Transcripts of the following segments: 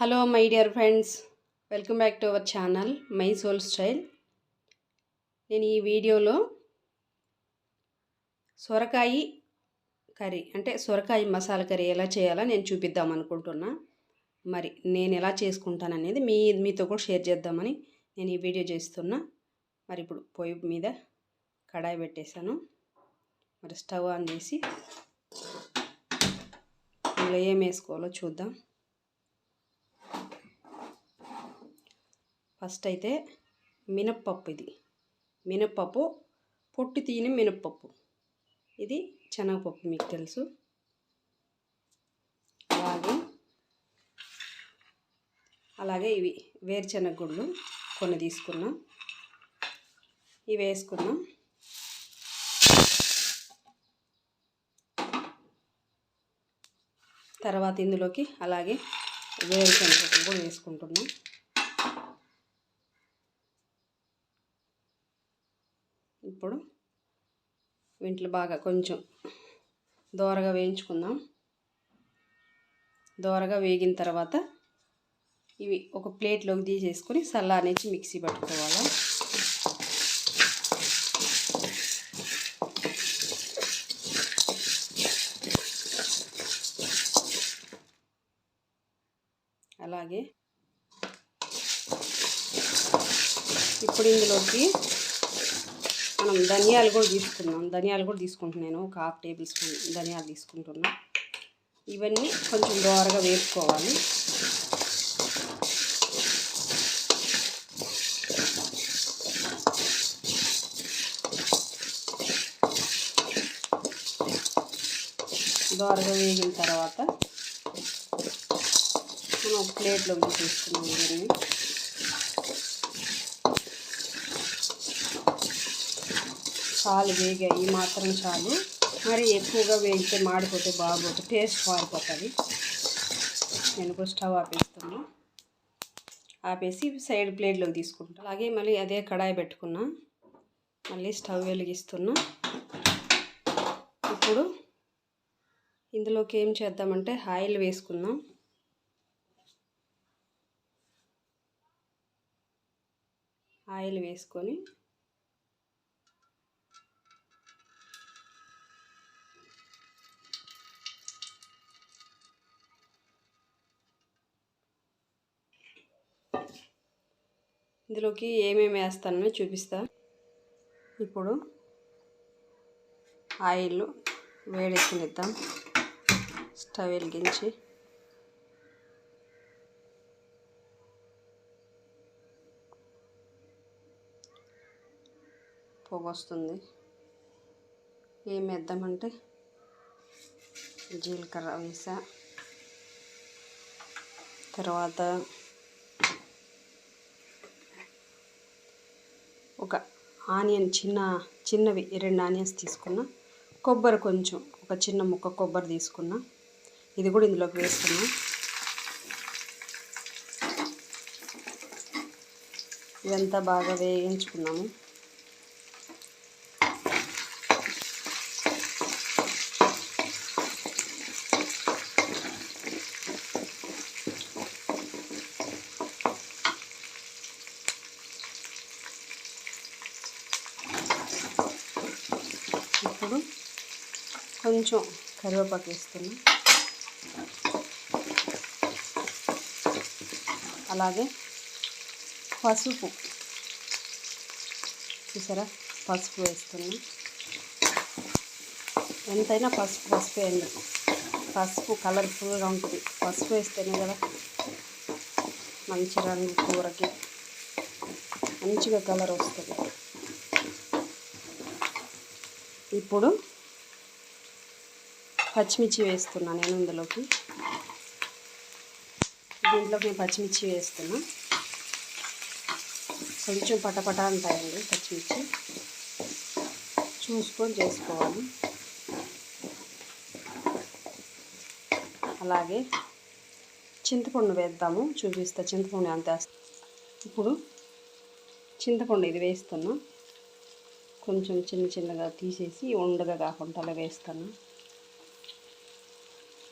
Hello my dear friends welcome back to our channel my soul style నేను ఈ వీడియోలో సొరకాయ కర్రీ అంటే సొరకాయ మసాలా కర్రీ ఎలా చేయాలో నేను చూపిద్దాం అనుకుంటున్నా. మరి నేను ఎలా చేసుకుంటాను అనేది మీ మీతో కూడా షేర్ చేద్దామని నేను ఈ వీడియో చేస్తున్నా. మరి ఇప్పుడు పొయ్యి మీద కడాయి పెట్టేశాను. మరి స్టవ్ ఆన్ చేసి ఇందులో ఏం వేసుకోవాలో చూద్దాం. ఫస్ట్ అయితే మినప్పప్పు ఇది మినప్పప్పు పొట్టు తీయని మినప్పప్పు. ఇది శనగపప్పు మీకు తెలుసు. అలాగే అలాగే ఇవి వేరుశనగ గుళ్ళు కొన్ని తీసుకున్నాం. ఇవి వేసుకున్నాం. తర్వాత ఇందులోకి అలాగే వేరుశనగ కూడా వేసుకుంటున్నాం. ఇప్పుడు వీంట్లో బాగా కొంచెం దోరగా వేయించుకుందాం. దోరగా వేగిన తర్వాత ఇవి ఒక ప్లేట్లోకి తీసేసుకొని చల్లారించి మిక్సీ పట్టుకోవాలి. అలాగే ఇప్పుడు ఇందులోకి మనం ధనియాలు కూడా తీసుకున్నాం ధనియాలు కూడా తీసుకుంటున్నాను ఒక హాఫ్ టేబుల్ స్పూన్ ధనియాలు తీసుకుంటున్నాం. ఇవన్నీ కొంచెం దోరగా వేసుకోవాలి దోరగా వేగిన తర్వాత మనం ఒక ప్లేట్లోకి తీసుకున్నాం ఇవన్నీ. చాలు వేగాయి మాత్రం చాలు. మరి ఎక్కువగా వేగితే మాడిపోతే బాగోదు టేస్ట్ మారిపోతుంది. నేను కూడా స్టవ్ ఆపేస్తున్నా. ఆపేసి సైడ్ ప్లేట్లోకి తీసుకుంటాను అలాగే మళ్ళీ అదే కడాయి పెట్టుకున్నా. మళ్ళీ స్టవ్ వెలిగిస్తున్నా. ఇప్పుడు ఇందులోకి ఏం చేద్దామంటే ఆయిల్ వేసుకుందాం. ఆయిల్ వేసుకొని ఇందులోకి ఏమేమి వేస్తానో చూపిస్తా. ఇప్పుడు ఆయిల్ వేడెక్కనిద్దాం. స్టవ్ వెలిగించి. పొగ వస్తుంది. ఏం వేద్దామంటే జీలకర్ర వేసా. తర్వాత ఒక ఆనియన్ చిన్న చిన్నవి రెండు ఆనియన్స్ తీసుకున్నా. కొబ్బరి కొంచెం ఒక చిన్న ముక్క కొబ్బరి తీసుకున్నా. ఇది కూడా ఇందులోకి వేసుకున్నా ఇదంతా బాగా వేయించుకున్నాము ఇప్పుడు కొంచెం కరివేపాకు వేస్తున్నా. అలాగే పసుపు. చూసారా? పసుపు వేస్తున్నాం. ఎంతైనా పసుపు పసుపు వేయండి పసుపు కలర్ఫుల్గా ఉంటుంది. పసుపు వేస్తేనే కదా మంచి రంగు కూరకి మంచిగా కలర్ వస్తుంది. ఇప్పుడు పచ్చిమిర్చి వేస్తున్నా నేను ఇందులోకి. దీంట్లోకి నేను పచ్చిమిర్చి వేస్తున్నా. కొంచెం పటపట అంటాయండి పచ్చిమిర్చి. చూసుకొని చేసుకోవాలి. అలాగే చింతపండు వేద్దాము. చూపిస్తా చింతపండు అంత ఇప్పుడు చింతపండు ఇది వేస్తున్నా. కొంచెం చిన్న చిన్నగా తీసేసి ఉండగా కాకుండా అలా వేస్తాను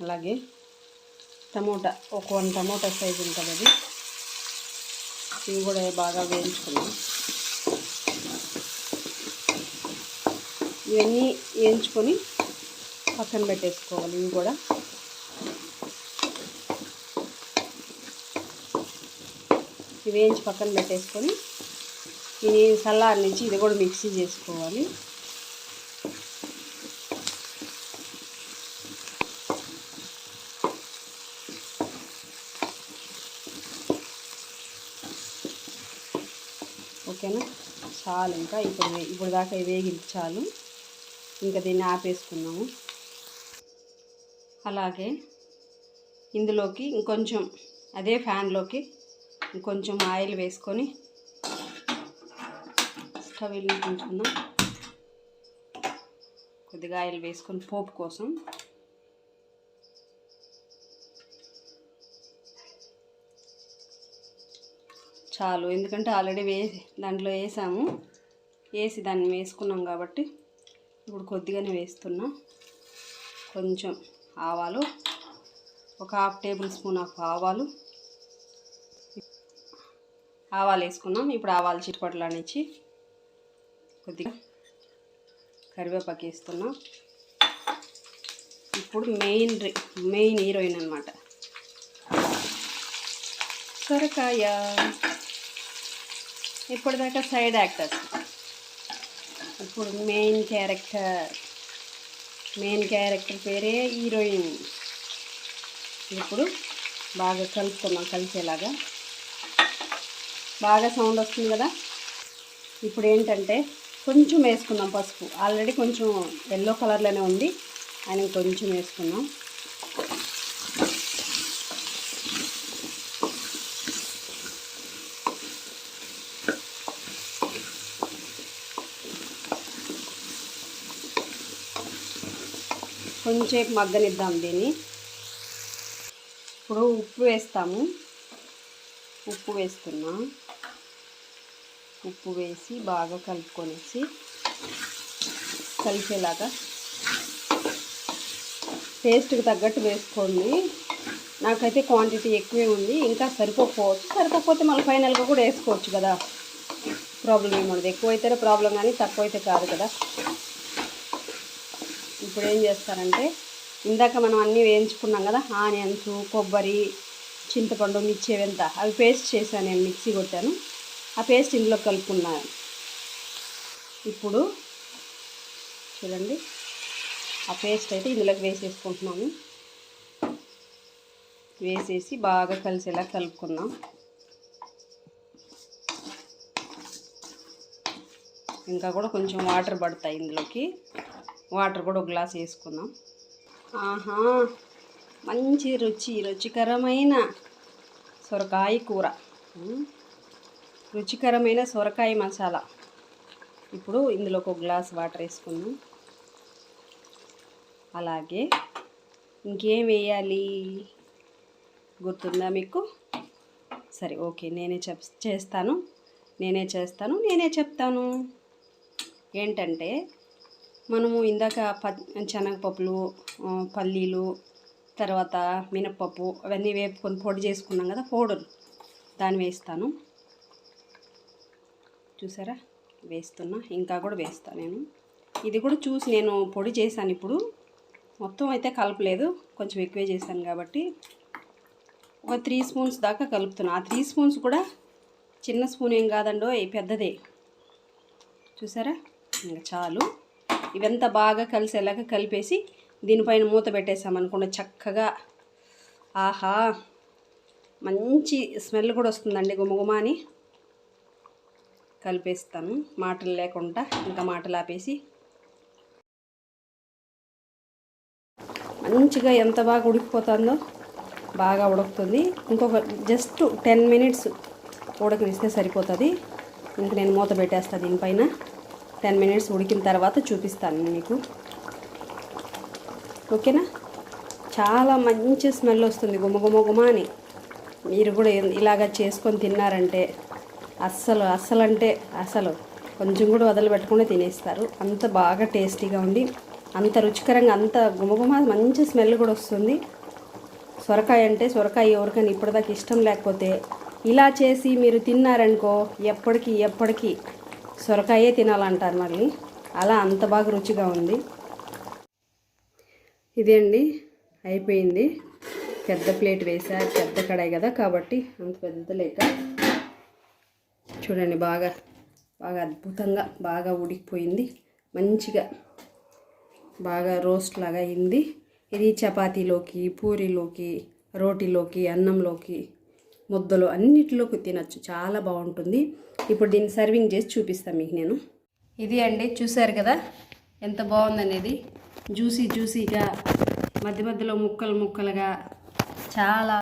అలాగే టమోటా ఒక వన్ టమోటా సైజ్ ఉంటుంది అది. ఇవి కూడా బాగా వేయించుకున్నాం ఇవన్నీ వేయించుకొని పక్కన పెట్టేసుకోవాలి ఇవి కూడా. ఇవి వేయించి పక్కన పెట్టేసుకొని ఇది చల్లారి నుంచి ఇది కూడా మిక్సీ చేసుకోవాలి ఓకేనా చాలు ఇంకా. ఇప్పుడు ఇప్పుడు దాకా వేగింది చాలు. ఇంకా దీన్ని ఆపేసుకున్నాము అలాగే ఇందులోకి ఇంకొంచెం అదే ఫ్యాన్లోకి ఇంకొంచెం ఆయిల్ వేసుకొని స్టవ్ వెలిగించుకుందాం. కొద్దిగా ఆయిల్ వేసుకొని పోపు కోసం. చాలు. ఎందుకంటే ఆల్రెడీ వేసి దాంట్లో వేసాము. వేసి దాన్ని వేసుకున్నాం కాబట్టి ఇప్పుడు కొద్దిగానే వేస్తున్నా. కొంచెం ఆవాలు. ఒక హాఫ్ టేబుల్ స్పూన్ ఆఫ్ ఆవాలు. ఆవాలు వేసుకున్నాం. ఇప్పుడు ఆవాలు చిట్టుపట్లు అనేసి కొద్దిగా కరివేపాకు వేస్తున్నాం. ఇప్పుడు మెయిన్ రి- మెయిన్ హీరోయిన్ అనమాట సొరకాయ. ఇప్పటిదాకా సైడ్ యాక్టర్స్. ఇప్పుడు మెయిన్ క్యారెక్టర్ మెయిన్ క్యారెక్టర్ పేరే హీరోయిన్. ఇప్పుడు బాగా కలుపుకున్నాం కలిసేలాగా. బాగా సౌండ్ వస్తుంది కదా? ఇప్పుడు ఏంటంటే కొంచెం వేసుకున్నాం పసుపు. ఆల్రెడీ కొంచెం ఎల్లో కలర్లోనే ఉంది. అని కొంచెం వేసుకున్నాం కొంచెంసేపు మగ్గనిద్దాం దీన్ని. ఇప్పుడు ఉప్పు వేస్తాము. ఉప్పు వేస్తున్నా. ఉప్పు వేసి బాగా కలుపుకొనేసి కలిసేలాగా టేస్ట్కి తగ్గట్టు వేసుకోండి. నాకైతే క్వాంటిటీ ఎక్కువే ఉంది. ఇంకా సరిపోకపోవచ్చు. సరిపోకపోతే మళ్ళీ ఫైనల్గా కూడా వేసుకోవచ్చు కదా. ప్రాబ్లం ఏముండదు ఎక్కువైతేనే ప్రాబ్లం కానీ తక్కువైతే కాదు కదా. ఇప్పుడు ఏం చేస్తారంటే ఇందాక మనం అన్నీ వేయించుకున్నాం కదా ఆనియన్స్ కొబ్బరి చింతపండు మిర్చి ఎంత అవి పేస్ట్ చేశాను నేను మిక్సీ కొట్టాను. ఆ పేస్ట్ ఇందులో కలుపుకున్నాను. ఇప్పుడు చూడండి ఆ పేస్ట్ అయితే ఇందులోకి వేసేసుకుంటున్నాము వేసేసి బాగా కలిసేలా కలుపుకున్నాం ఇంకా కూడా కొంచెం వాటర్ పడతాయి ఇందులోకి. వాటర్ కూడా ఒక గ్లాస్ వేసుకుందాం. ఆహా మంచి రుచి రుచికరమైన సొరకాయ కూర. రుచికరమైన సొరకాయ మసాలా. ఇప్పుడు ఇందులో ఒక గ్లాస్ వాటర్ వేసుకుందాం. అలాగే ఇంకేం వేయాలి? గుర్తుందా మీకు? సరే ఓకే నేనే చెప్ చేస్తాను. నేనే చేస్తాను నేనే చెప్తాను. ఏంటంటే మనము ఇందాక ప శనగపప్పులు పల్లీలు తర్వాత మినప్పప్పు అవన్నీ వేపుకొని పొడి చేసుకున్నాం కదా పౌడర్ దాన్ని వేస్తాను. చూసారా? వేస్తున్నా. ఇంకా కూడా వేస్తాను నేను. ఇది కూడా చూసి నేను పొడి చేశాను ఇప్పుడు. మొత్తం అయితే కలపలేదు కొంచెం ఎక్కువే చేశాను కాబట్టి. ఒక త్రీ స్పూన్స్ దాకా కలుపుతున్నా. ఆ త్రీ స్పూన్స్ కూడా చిన్న స్పూన్ ఏం కాదండో పెద్దదే. చూసారా? ఇంకా చాలు. ఇవంతా బాగా కలిసేలాగా కలిపేసి దీనిపైన మూత పెట్టేసామనుకోండి చక్కగా. ఆహా మంచి స్మెల్ కూడా వస్తుందండి గుమగుమ అని. కలిపేస్తాను మాటలు లేకుండా ఇంకా మాటలు ఆపేసి. మంచిగా ఎంత బాగా ఉడికిపోతుందో బాగా ఉడుకుతుంది. ఇంకొక జస్ట్ టెన్ మినిట్స్ ఉడకనిస్తే సరిపోతుంది. ఇంక నేను మూత పెట్టేస్తాను దీనిపైన. టెన్ మినిట్స్ ఉడికిన తర్వాత చూపిస్తాను మీకు. ఓకేనా? చాలా మంచి స్మెల్ వస్తుంది. గుమ గుమ అని. మీరు కూడా ఇలాగ చేసుకొని తిన్నారంటే అస్సలు అస్సలు అంటే అసలు కొంచెం కూడా వదిలిపెట్టకుండా తినేస్తారు. అంత బాగా టేస్టీగా ఉండి అంత రుచికరంగా అంత గుమగుమ మంచి స్మెల్ కూడా వస్తుంది. సొరకాయ అంటే సొరకాయ ఎవరికైనా ఇప్పటిదాకా ఇష్టం లేకపోతే ఇలా చేసి మీరు తిన్నారనుకో ఎప్పటికీ ఎప్పటికీ సొరకాయే తినాలంటారు మళ్ళీ. అలా అంత బాగా రుచిగా ఉంది. ఇదే అండి అయిపోయింది. పెద్ద ప్లేట్ వేసా పెద్ద కడాయి కదా కాబట్టి అంత పెద్ద లేక. చూడండి బాగా బాగా అద్భుతంగా బాగా ఉడికిపోయింది. మంచిగా బాగా రోస్ట్ లాగా అయింది. ఇది చపాతీలోకి పూరీలోకి రోటీలోకి అన్నంలోకి ముద్దలు అన్నిటిలోకి తినచ్చు. చాలా బాగుంటుంది. ఇప్పుడు దీన్ని సర్వింగ్ చేసి చూపిస్తాను మీకు నేను. ఇది అండి చూసారు కదా? ఎంత బాగుందనేది. జ్యూసీ జ్యూసీగా మధ్య మధ్యలో ముక్కలు ముక్కలుగా చాలా